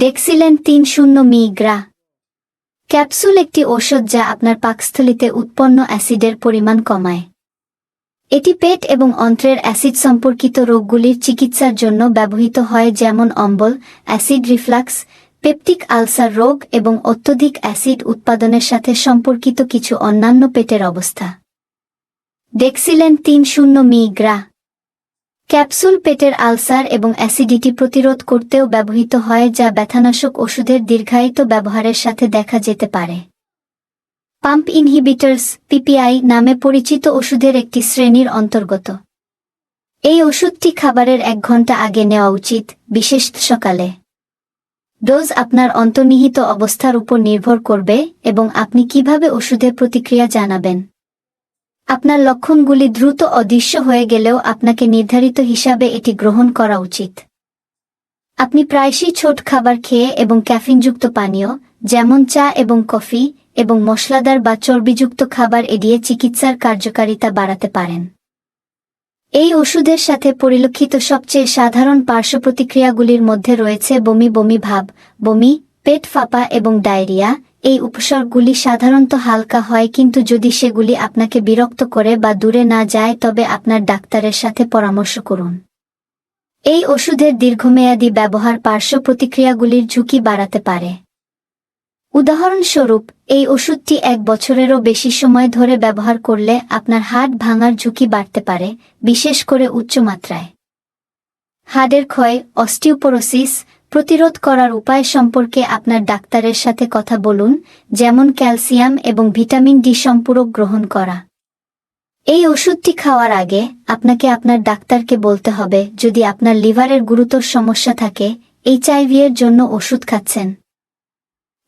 ডেক্সিলেন তিন শূন্য মিগ্রা। ক্যাপসুল একটি ঔষধ যা আপনার পাকস্থলিতে উৎপন্ন অ্যাসিডের পরিমাণ কমায়। এটি পেট এবং অন্ত্রের অ্যাসিড সম্পর্কিত রোগগুলির চিকিৎসার জন্য ব্যবহৃত হয়, যেমন অম্বল, অ্যাসিড রিফ্লাক্স, পেপটিক আলসার রোগ এবং অত্যধিক অ্যাসিড উৎপাদনের সাথে সম্পর্কিত কিছু অন্যান্য পেটের অবস্থা। ডেক্সিলেন তিন শূন্য মিগ্রা। ক্যাপসুল পেটের আলসার এবং অ্যাসিডিটি প্রতিরোধ করতেও ব্যবহৃত হয়, যা ব্যথানাশক ওষুধের দীর্ঘায়িত ব্যবহারের সাথে দেখা যেতে পারে। পাম্প ইনহিবিটার্স, পিপিআই নামে পরিচিত ওষুধের একটি শ্রেণির অন্তর্গত। এই ওষুধটি খাবারের এক ঘণ্টা আগে নেওয়া উচিত, বিশেষ সকালে। ডোজ আপনার অন্তর্নিহিত অবস্থার উপর নির্ভর করবে এবং আপনি কীভাবে ওষুধের প্রতিক্রিয়া জানাবেন। আপনার লক্ষণগুলি দ্রুত অদৃশ্য হয়ে গেলেও আপনাকে নির্ধারিত হিসাবে এটি গ্রহণ করা উচিত। আপনি প্রায়শই ছোট খাবার খেয়ে এবং ক্যাফিনযুক্ত পানীয়, যেমন চা এবং কফি, এবং মশলাদার বা চর্বিযুক্ত খাবার এড়িয়ে চিকিৎসার কার্যকারিতা বাড়াতে পারেন। এই ওষুধের সাথে পরিলক্ষিত সবচেয়ে সাধারণ পার্শ্ব প্রতিক্রিয়াগুলির মধ্যে রয়েছে বমি বমি ভাব, বমি, পেট ফাঁপা এবং ডায়রিয়া এই উপসর্গগুলি সাধারণত হালকা হয়, কিন্তু যদি সেগুলি আপনাকে বিরক্ত করে বা দূরে না যায়, তবে আপনার ডাক্তারের সাথে পরামর্শ করুন। এই ওষুধের দীর্ঘমেয়াদী ব্যবহার পার্শ্ব প্রতিক্রিয়াগুলির ঝুঁকি বাড়াতে পারে। উদাহরণস্বরূপ, এই ওষুধটি এক বছরেরও বেশি সময় ধরে ব্যবহার করলে আপনার হাড় ভাঙার ঝুঁকি বাড়তে পারে, বিশেষ করে উচ্চমাত্রায়। হাড়ের ক্ষয়, অস্টিওপোরোসিস প্রতিরোধ করার উপায় সম্পর্কে আপনার ডাক্তারের সাথে কথা বলুন, যেমন ক্যালসিয়াম এবং ভিটামিন ডি সম্পূরক গ্রহণ করা। এই ওষুধটি খাওয়ার আগে আপনাকে আপনার ডাক্তারকে বলতে হবে, যদি আপনার লিভারের গুরুতর সমস্যা থাকে, এইচআইভি এর জন্য ওষুধ খাচ্ছেন।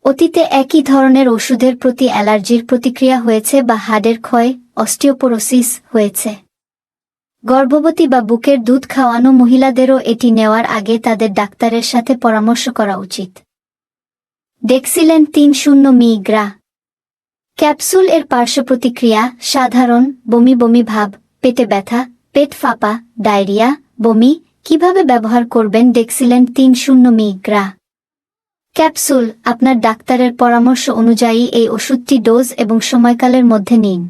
অতীতে একই ধরনের ওষুধের প্রতি অ্যালার্জির প্রতিক্রিয়া হয়েছে বা হাড়ের ক্ষয়, অস্টিওপোরোসিস হয়েছে। গর্ভবতী বা বুকের দুধ খাওয়ানো মহিলাদেরও এটি নেওয়ার আগে তাদের ডাক্তারের সাথে পরামর্শ করা উচিত। ডেক্সিলেন তিন শূন্য মিগ্রা ক্যাপসুল এর পার্শ্ব প্রতিক্রিয়া, সাধারণ, বমি বমি ভাব, পেটে ব্যথা, পেট ফাঁপা, ডায়রিয়া, বমি, কীভাবে ব্যবহার করবেন ডেক্সিলেন তিন শূন্য মিগ্রা ক্যাপসুল, আপনার ডাক্তারের পরামর্শ অনুযায়ী এই ওষুধটি ডোজ এবং সময়কালের মধ্যে নিন।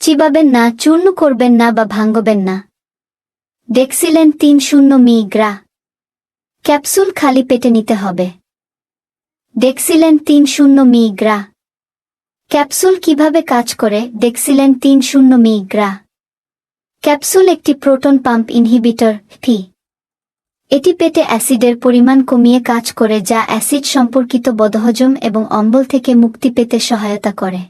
চিবাবেন না, চূর্ণ করবেন না বা ভাঙ্গবেন না। ডেক্সিলেন তিন শূন্য মিগ্রা ক্যাপসুল খালি পেটে নিতে হবে। ডেক্সিলেন তিন শূন্য মিগ্রা ক্যাপসুল কীভাবে কাজ করে? ডেক্সিলেন তিন শূন্য মিগ্রা ক্যাপসুল একটি প্রোটন পাম্প ইনহিবিটর ফি এটি পেটে অ্যাসিডের পরিমাণ কমিয়ে কাজ করে, যা অ্যাসিড সম্পর্কিত বদহজম এবং অম্বল থেকে মুক্তি পেতে সহায়তা করে।